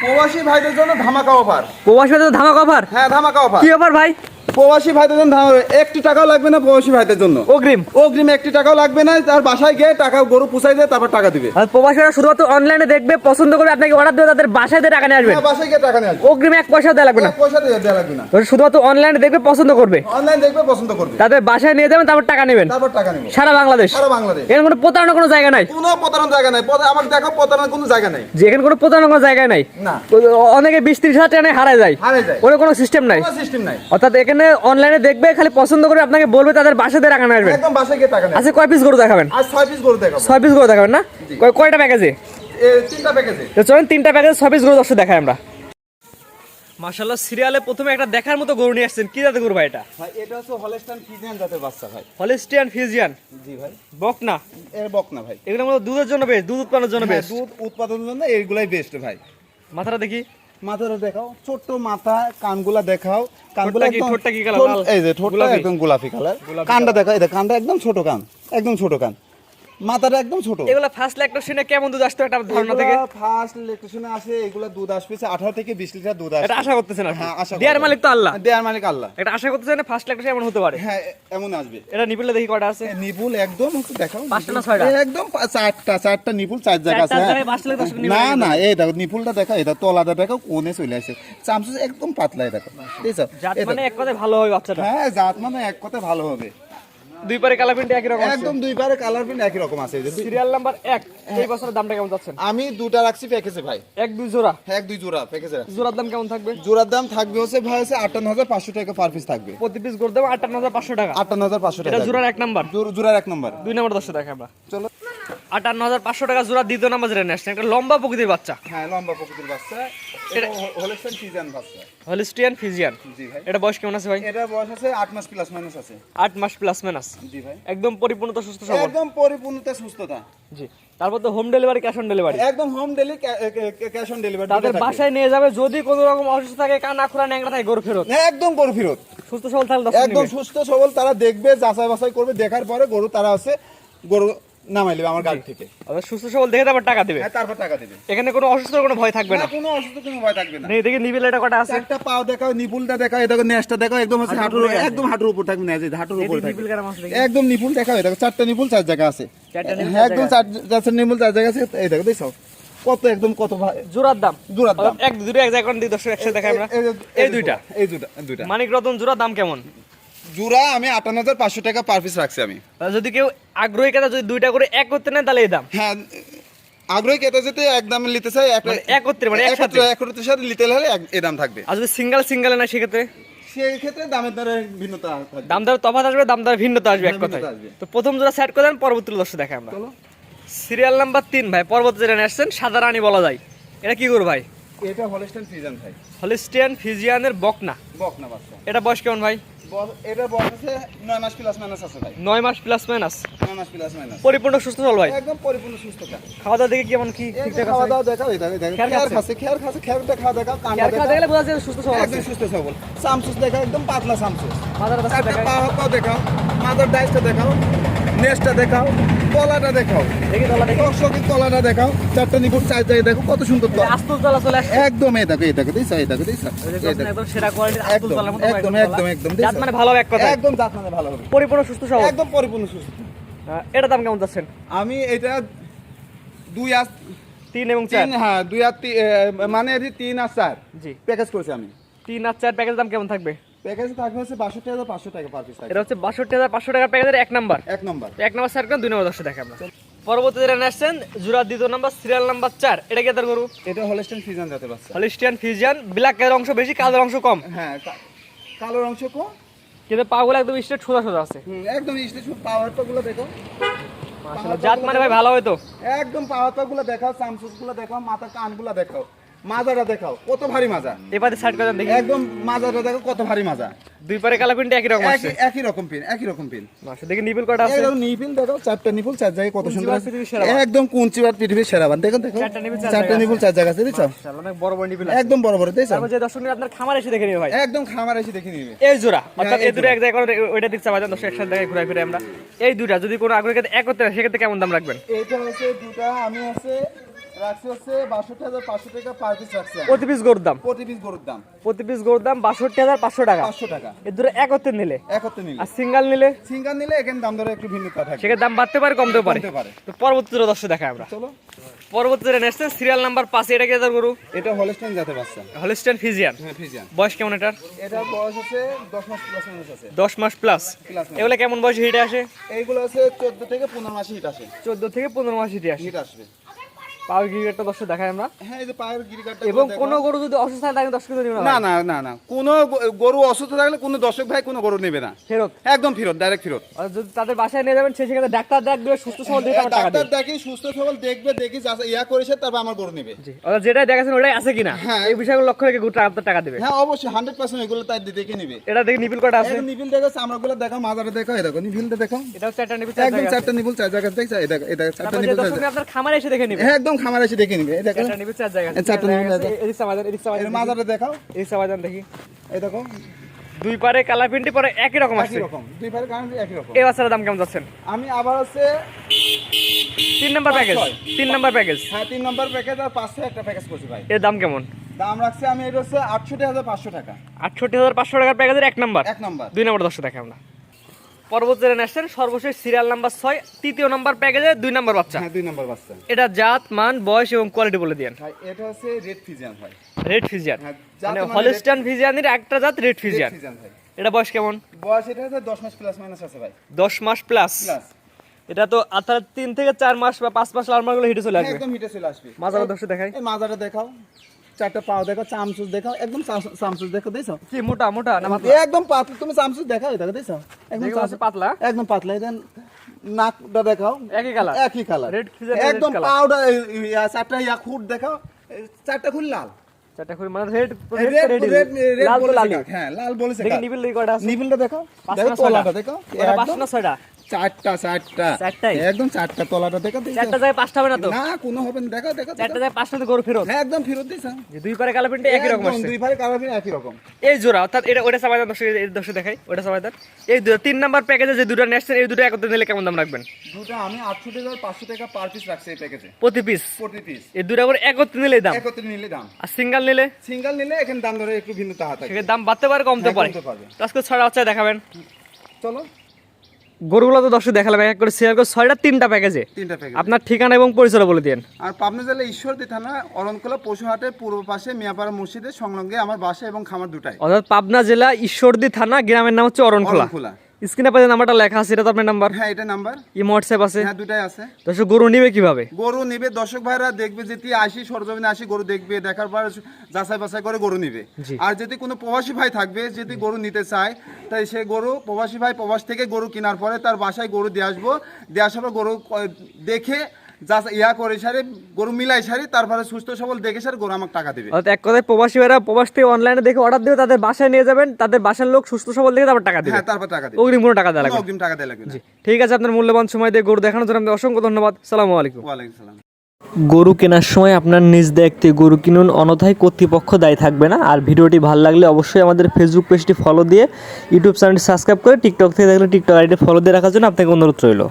প্রবাসী ভাইদের জন্য ধামাকা অফার প্রবাসী ভাইদের ধামাকা অফার হ্যাঁ ধামাকা অফার কি অফার ভাই? প্রবাসী ভাইদের জন্য ধামাকা একটি টাকাও লাগবে না প্রবাসী ভাইদের জন্য। অগ্রিম? অগ্রিম একটি টাকাও লাগবে না তার বাসায় গিয়ে টাকা গরু পুষাই দিয়ে তারপর টাকা দিবে। আর প্রবাসীরা শুধুমাত্র অনলাইনে দেখবে পছন্দ করবে আপনাকে অর্ডার দেবে তাদের বাসায় দিয়ে টাকা নিয়ে আসবেন হ্যাঁ, বাসায় গিয়ে টাকা নিয়ে আসবে। অগ্রিম এক পয়সা দেওয়া লাগবে না। পয়সা দেওয়া লাগবে না। শুধুমাত্র অনলাইনে দেখবে পছন্দ করবে। অনলাইন দেখবে পছন্দ করবে। তাদের বাসায় নিয়ে যাবেন তারপর টাকা নেবেন। তারপর টাকা নেবে সারা বাংলাদেশ। সারা বাংলাদেশ। এখানে কোনো প্রতারণা কোনো জায়গা নাই। কোনো প্রতারণার জায়গা নাই। আমাকে দেখো প্রতারণার কোনো জায়গা নাই। যে এখানে কোনো প্রতারণা কোনো জায়গা নাই। না। অনেকে বিশ ত্রিশ হাজার টাকা হারায় যায়। হারে যায়। ওর কোনো সিস্টেম নাই। কোনো সিস্টেম নাই। অর্থাৎ এখানে অনলাইনে দেখবে খালি পছন্দ করে আপনাকে বলবে তাদের দিয়ে টাকা নিয়ে একদম বাসায় গিয়ে টাকা নেবে আচ্ছা কয় পিস গরু দেখাবেন? আজ ছয় পিস গরু দেখাবো। ছয় পিস গরু দেখাবেন না? কয়- কয়টা প্যাকেজে তিনটা প্যাকেজে তো চলেন তিনটা প্যাকেজ ছয় পিস গরু দর্শক দেখাই আমরা। মাশাল্লাহ সিরিয়ালে প্রথমে একটা দেখার মতো গরু নিয়ে আসছেন। কি জাতের গরু ভাই এটা? ভাই এটা হচ্ছে হলস্টাইন ফিজিয়ান জাতের বাচ্চা ভাই। হলিস্টিয়ান ফিজিয়ান জি ভাই। বক না এর বক না ভাই। এগুলো মতো দুধের জন্য বেশ দুধ উৎপাদনের জন্য হ্যাঁ, বেশ। দুধ উৎপাদনের জন্য এইগুলাই বেস্ট ভাই। মাথাটা দেখি। মাথাটা দেখাও ছোট্ট মাথা কানগুলা দেখাও। কানগুলা একদম ঠোঁটটা কি কালার? এই যে ঠোঁটটা একদম গোলাপি কালার কানটা দেখো এই দেখো কানটা একদম ছোট কান একদম ছোট কান। মাথাটা একদম ছোট। এগুলো ফার্স্ট ল্যাকটোশনে কেমন দুধ আসতো একটা ধারণা থেকে? ফার্স্ট ইলেকট্রিশনে আসে এগুলা দুধ আসবে আঠারো থেকে বিশ লিটার দুধ আসবে এটা আশা করতেছেন হ্যাঁ আশা দেয়ার মালিক তো আল্লাহ। দেয়ার মালিক আল্লাহ। এটা আশা করতেছেন ফার্স্ট ল্যাকটোশন এমন হতে পারে? হ্যাঁ এমন আসবে। এটা নিপিলে দেখি কয়টা আছে? নিপুল একদম হচ্ছে দেখাও। পাঁচটা না ছয়টা? একদম চারটা চারটা নিপুল চার জায়গা আছে হ্যাঁ। না না এই দেখো নিপুলটা দেখো এটা তলাটা দেখো কোনে চলে আসে। চামচ একদম পাতলা দেখো। ঠিক আছে জাত মানে এক কথায় ভালো হবে বাচ্চাটা। হ্যাঁ জাত মানে এক কথা ভালো হবে। দুই পারে কালার প্রিন্ট একই রকম একদম দুই পারে কালার প্রিন্ট একই রকম আছে সিরিয়াল নাম্বার এই বছরের দামটা কেমন যাচ্ছে আমি দুটা রাখছি প্যাকেজে ভাই। এক দুই জোড়া? এক দুই জোড়া প্যাকেজে জোড়ার দাম কেমন থাকবে? জোড়ার দাম থাকবে হচ্ছে ভাই হচ্ছে আটান্ন হাজার পাঁচশো টাকা পার পিস থাকবে। প্রতি পিস করে দেবো আটান্ন হাজার পাঁচশো টাকা। আটান্ন হাজার পাঁচশো টাকা জোড়ার এক নাম্বার জোর- জোড়ার এক নম্বর দুই নাম্বার দশটা দেখে আমরা চলো। আটান্ন হাজার পাঁচশো টাকা জোড়া দ্বিতীয় নাম্বার যেটা নিয়ে আসছেন একটা লম্বা প্রকৃতির বাচ্চা। হ্যাঁ লম্বা প্রকৃতির বাচ্চা। এটা হলেস্টাইন ফিজিয়ান বাচ্চা। Holstein Friesian. জি ভাই। এটা বয়স কেমন আছে ভাই? এটা বয়স আছে আট মাস প্লাস মাইনাস আছে। আট মাস প্লাস মাইনাস জি ভাই। একদম পরিপূর্ণতা সুস্থ সবল। একদম পরিপূর্ণতা সুস্থতা। জি। তারপর তো home delivery cash on delivery একদম home deli cash on delivery তাদের বাসায় নিয়ে যাবে যদি কোনো রকম অসুস্থ থাকে কানা খোলা ন্যাংরা থাকে গরু ফেরত। একদম গরু ফেরত। সুস্থ সবল দশ একদম সুস্থ সবল তারা দেখবে যাচাই বাছাই করবে দেখার পরে গরু তারা আছে গরু নামাই আমার গাড়ি থেকে। সুস্থ সবল দেখে তারপর টাকা দেবে? তারপর টাকা দেবে। এখানে কোনো অসুস্থ কোনো ভয় থাকবে না না? কোনো অসুস্থ কোনো ভয় থাকবে না। নেই নিবিল এটা কটা আছে। একটা পাও দেখাও নিপুলটা দেখাও এটা নেসটা দেখাও একদম হচ্ছে হাঁটুর একদম হাঁটুর উপর থাকবে নেজ হাঁটুর উপর থাকবে। নিবিল কেরাম আছে দেখি। একদম নিপুল দেখাও চারটা নিপুল চার জায়গা আছে। চারটা হ্যাঁ চার একদম চারটা নিপুল চার জায়গা আছে এই দেখো দেখছ? কত একদম কত জোড়ার দাম। জোড়ার দাম। এক দুটো এক জায়গায় দিই দর্শক একসাথে দেখাই আমরা। এই এই দুইটা এই দুইটা। দুইটা। মানিক রতন জোড়ার দাম কেমন? জোড়া আমি আটান্ন হাজার পাঁচশো টাকা পার পিস রাখছি আমি। যদি কেউ আগ্রহী কেতা যদি দুইটা করে এক করতে নেন তাহলে এই দাম। হ্যাঁ আগ্রহী কেটে যেতে একদম নিতে চাই এক- মানে একত্রে, মানে একসাথে? একত্রে- একত্রে সাথে নিতে হলে এক- এ দাম থাকবে। আর যদি সিঙ্গেল সিঙ্গেল না সেক্ষেত্রে? সেই ক্ষেত্রে দামের দ্বারা ভিন্নতা থাকবে। দাম দর তফাৎ আসবে দাম দর ভিন্নতা আসবে এক কথায়। আসবে। তো প্রথম জোড়া সেট করে দেন পরবর্তী দর্শক দেখাই আমরা। সিরিয়াল নাম্বার তিন ভাই পরবর্তী যেটা আসছেন সাদা রানী বলা যায়। এটা কি করব ভাই? এটা হলস্টাইন ফিজান ভাই। হলিস্টিয়ান ফিজিয়ানের বকনা। বক না বাচ্চা। এটা বয়স কেমন ভাই? এটা বয়স আছে নয় মাস প্লাস মাইনাস আছে ভাই। নয় মাস প্লাস মাইনাস নয় মাস প্লাস মাইনাস পরিপূর্ণ সুস্থ চল ভাই? একদম পরিপূর্ণ সুস্থতা খাওয়া দাওয়া দেখে কেমন কি ঠিকঠাক খাওয়া দাওয়া দেখো, দেখো। খাচ্ছে? খাচ্ছে খেয়াল খাওয়া দেখলে বোঝা যায় সুস্থ সবল একদম সুস্থ সবল। সামসুস দেখাও একদম পাতলা সামসুস। ব্যথা চারটা দেখায় পা দেখাও। মাদার ডাইসটা দেখাও। নেসটা দেখাও তলাটা দেখাও। দর্শকের তলাটা দেখাও চারটা নিপুট চার জায়গায় দেখো কত সুন্দর একদম এই দেখো এই দেখো দিস এই দেখো দিস একদম একদম, একদম? মানে ভালো এক কথা একদম জাত মানে ভালো হবে। পরিপূর্ণ সুস্থ সবল। একদম পরিপূর্ণ সুস্থ। এটা দাম কেমন যাচ্ছেন? আমি এটা দুই আর তিন এবং চার? হ্যাঁ দুই আর মানে তিন আর চার জি। প্যাকেজ করেছি আমি। তিন আর চার প্যাকেজ দাম কেমন থাকবে? প্যাকেজ থাকবে হচ্ছে বাষট্টি হাজার পাঁচশো টাকা পার পিস এটা হচ্ছে বাষট্টি হাজার পাঁচশো টাকার প্যাকেজের এক নাম্বার। এক নম্বর। এক নাম্বার স্যার দুই নম্বর দশটা দেখে আমরা পরবর্তী যেটা নিয়ে আসছেন জুরার দ্বিতীয় নাম্বার সিরিয়াল নাম্বার চার এটা কি তার গরু? এটা হলস্টেন ফিজান জাতের বাচ্চা। হলিস্টিয়ান ফিজিয়ান ব্ল্যাক এর অংশ বেশি কালোর অংশ কম। হ্যাঁ কালোর অংশ কো কিন্তু পাগুলো একদম স্ট্রেট সোজা সোজা আছে। একদমগুলো দেখো। জাত মানে ভাই ভালো হয়তো একদম পাওয়ারটা গুলো দেখাও চামচুসগুলো দেখাও মাথা কানগুলো দেখাও। মাজাটা দেখাও কত ভারী মাজা। এবারে করে দেখি। একদম মাজাটা দেখো কত ভারী মাজা। দুই পারে কালা একই রকম আছে একই রকম পিন একই রকম পিন মাশাআল্লাহ, দেখি কটা আছে। নিপিল দেখো চারটা নিপুল চার জায়গায় কত সুন্দর আছে। একদম কুঞ্চিবার পৃথিবীর সেরা বান। দেখো দেখো চারটা নিপুল চার জায়গা আছে দেখছ? অনেক বড় বড় একদম বড় বড় দেখছ? যে দর্শক আপনার খামার এসে দেখে নিবে ভাই। একদম খামার এসে দেখে নিবে। এই জোড়া অর্থাৎ এই এই দুটো এক জায়গায় করে ওইটা দিচ্ছে বাজার দর্শক একসাথে দেখায় ঘুরে ফিরে আমরা। এই দুটা যদি কোনো আগ্রহী ক্ষেত্রে এক করতে হয় সেক্ষেত্রে কেমন দাম রাখবেন? এইটা হচ্ছে দুটা আমি আছে রাখছি হচ্ছে বাষট্টি হাজার পাঁচশো টাকা পার পিস রাখছি প্রতি পিস গরুর দাম? প্রতি পিস গরুর দাম। প্রতি পিস গরুর দাম বাষট্টি হাজার পাঁচশো টাকা। পাঁচশো টাকা। এর দূরে একত্রে নিলে? একত্রে নিলে। আর সিঙ্গাল নিলে? সিঙ্গার নিলে এখানে দাম দরে একটু ভিন্নতা থাকে। সেখানে দাম বাড়তে পারে কমতে পারে। পারে। তো পরবর্তী আমরা। চলো। সিরিয়াল নাম্বার পাঁচে এটা কি জাতের গরু? এটা হলস্টেন জাতে বাচ্চা। হলিস্টেন ফিজিয়ান হ্যাঁ ফিজিয়ান বয়স কেমন এটার? এটার বয়স হচ্ছে দশ মাস প্লাস আছে। মাস প্লাস এগুলো কেমন বয়স হিটে আসে? এইগুলো আছে চোদ্দ থেকে পনেরো মাসে হিট আসে। চোদ্দ থেকে পনেরো মাস হিটে আসে। হিট আসবে। পাওয়ার গিরিটা দর্শক দেখাই আমরা। হ্যাঁ এই যে পায়ের গিরিকাটটা এবং কোনো গরু যদি অসুস্থ হয় তাকে দশ না না না না। কোনো গরু অসুস্থ থাকলে কোনো দর্শক ভাই কোনো গরু নেবে না। ফেরত। একদম ফেরত ডাইরেক্ট ফেরত। আর যদি তাদের বাসায় নিয়ে যাবেন সে সেখানে ডাক্তার দেখবে সুস্থ সবল দিয়ে টাকা ডাক্তার দেবে সুস্থ সবল দেখবে দেখি ইয়া করেছে তারপর আমার গরু নেবে। জি। অর্থাৎ যেটাই দেখাচ্ছেন ওটাই আছে কিনা? হ্যাঁ। এই বিষয়গুলো লক্ষ্য রেখে গুটা আপনার টাকা দেবে। হ্যাঁ অবশ্যই হান্ড্রেড পার্সেন্ট এগুলো তাই দেখে নেবে। এটা দেখে নিপিল কটা আছে? নিবিল দেখো চামড়াগুলো দেখো মাজারে দেখো এই দেখো নিবিলটা দেখো এটা একদম চারটা নিবিল চার জায়গা দেখছ দেখো এই চারটা নিবিল আপনার খামারে এসে দেখে নিবে। হ্যাঁ একদম খামার এসে দেখে নিবে। দেখো। চার জায়গা। চারটা আছে। দেখাও। এই দুই পারে প্রিন্টে পরে একই রকম আছে। রকম। দুই পারে কারণ একই রকম। এই বাচ্চার দাম কেমন যাচ্ছেন আমি আবার হচ্ছে তিন নম্বর প্যাকেজ। তিন নম্বর প্যাকেজ হ্যাঁ তিন নম্বর প্যাকেজ আর পাঁচশো একটা প্যাকেজ করছি ভাই। এর দাম কেমন? দাম রাখছি আমি এটা হচ্ছে আটষট্টি হাজার পাঁচশো টাকা। আটষট্টি হাজার পাঁচশো টাকার প্যাকেজের এক নম্বর। এক নম্বর। দুই নম্বর দশটা দেখে আমরা। পরবর্তী আসছেন সর্বশেষ সিরিয়াল নাম্বার ছয় তৃতীয় নম্বর প্যাকেজে দুই নম্বর বাচ্চা। হ্যাঁ দুই নম্বর বাচ্চা। এটা জাত মান বয়স এবং কোয়ালিটি বলে দিয়েন। এটা হচ্ছে রেড ফিজিয়ান ভাই। রেড ফিজিয়ান হ্যাঁ, মানে হলিস্টান ফিজিয়ানের একটা জাত রেড ফিজিয়ান এটা বয়স কেমন? বয়স এটা হচ্ছে দশ মাস প্লাস মাইনাস আছে ভাই। দশ মাস প্লাস এটা তো আপনার তিন থেকে চার মাস বা পাঁচ মাস লালমারগুলো হিটে চলে আসবে। একদম হিটে চলে আসবে। মাজারা দেখাই। এই দেখাও। চারটা পাও দেখাও চামচুস দেখাও একদম চাম- চামচুস দেখো দেখছ? কি মোটা মোটা না একদম পাতলা তুমি চামচুস দেখাও এটা দেখছ? একদম দেখে পাতলা। একদম পাতলা এটা নাকটা দেখাও। একই কালার। একই কালার। red একদম। পাউডার চারটা ইয়া খুঁট দেখাও। চারটা খুঁট লাল। চারটা করে মানে red red red red. Red লাল লালি। হ্যাঁ লাল বলেছে দেখি নিবিল কয়টা আছে। নিবিলটা দেখো দেখো তলাটা দেখো। ওটা পাঁচ একদম না ছয়টা। চারটা চারটা। একদম চারটা তলাটা দেখো দেখো। চারটা জায়গায় পাঁচটা হবে না তো? না কোনো হবে না দেখো দেখো চারটা জায়গায় পাঁচটা তো গরু ফেরত? হ্যাঁ একদম ফেরত দিছ দুই পারে কালার প্রিন্টে একই রকম আসছে। দুই ভাই কালার একই রকম। এই জোড়া অর্থাৎ এটা ওটা সবাই দর্শক দেখাই ওটা সবাই এই দুটো তিন নাম্বার প্যাকেজে যে দুটো নেসছেন এই দুটো একত্রে নিলে কেমন দাম রাখবেন? দুটো আমি টাকা পার পিস রাখছি এই প্যাকেজে। প্রতি পিস প্রতি পিস এই দুটো করে একত্রে নিলে দাম? একত্রে নিলে দাম। আর সিঙ্গেল নিলে? সিঙ্গেল নিলে এখানে দাম ধরে একটু ভিন্নতা থাকে। দাম বাড়তে পারে কমতে হ্যাঁ, পারে। আজকে ছয়টা বাচ্চা দেখাবেন। চলো। গরুগুলো তো দর্শক দেখালাম এক করে শেয়ার করে ছয়টা তিনটা প্যাকেজে তিনটা প্যাকেজ আপনার ঠিকানা এবং পরিচয় বলে দিন আর পাবনা জেলা ঈশ্বরদী থানা অরণকোলা পশুহাটের পূর্ব পাশে মিয়াপাড়া মসজিদের সংলগ্নে আমার বাসা এবং খামার দুটাই। অর্থাৎ পাবনা জেলা ঈশ্বরদী থানা গ্রামের নাম হচ্ছে অরণখোলা স্ক্রিনে পাশে নাম্বারটা লেখা আছে এটা তো আপনার নাম্বার? হ্যাঁ এটা নাম্বার। ইমো হোয়াটসঅ্যাপ আছে। হ্যাঁ দুটাই আছে। দর্শক গরু নিবে কীভাবে? গরু নিবে। দর্শক ভাইরা দেখবে যেটি আসি সরজমিনে আসি গরু দেখবে। দেখার পর যাচাই বাছাই করে গরু নিবে। আর যদি কোনো প্রবাসী ভাই থাকবে যদি গরু নিতে চায় তাই সে গরু প্রবাসী ভাই প্রবাস থেকে গরু কেনার পরে তার বাসায় গরু দিয়ে আসব। দিয়ে আসার পর গরু দেখে যা ইয়া করে সারে গরু মিলাই সারি তারপরে সুস্থ সবল দেখে সারে গরু আমাকে টাকা দিবে। এক কথায় প্রবাসী ভাইরা প্রবাস থেকে অনলাইনে দেখে অর্ডার দিবে তাদের বাসায় নিয়ে যাবেন তাদের বাসার লোক সুস্থ সবল দেখে তারপর টাকা দিবে। হ্যাঁ তারপর টাকা দিবে। অগ্রিম কোনো টাকা দেওয়া লাগবে অগ্রিম টাকা দেওয়া লাগবে ঠিক আছে আপনার মূল্যবান সময় দিয়ে গরু দেখানোর জন্য অসংখ্য ধন্যবাদ। সালামু আলাইকুম। ওয়ালাইকুম সালাম। গরু কেনার সময় আপনার নিজ দেখতে গরু কিনুন অনথায় কর্তৃপক্ষ দায়ী থাকবে না। আর ভিডিওটি ভালো লাগলে অবশ্যই আমাদের ফেসবুক পেজটি ফলো দিয়ে ইউটিউব চ্যানেলটি সাবস্ক্রাইব করে টিকটক থেকে দেখলে টিকটক আইডি ফলো দিয়ে রাখার জন্য আপনাকে অনুরোধ রইল।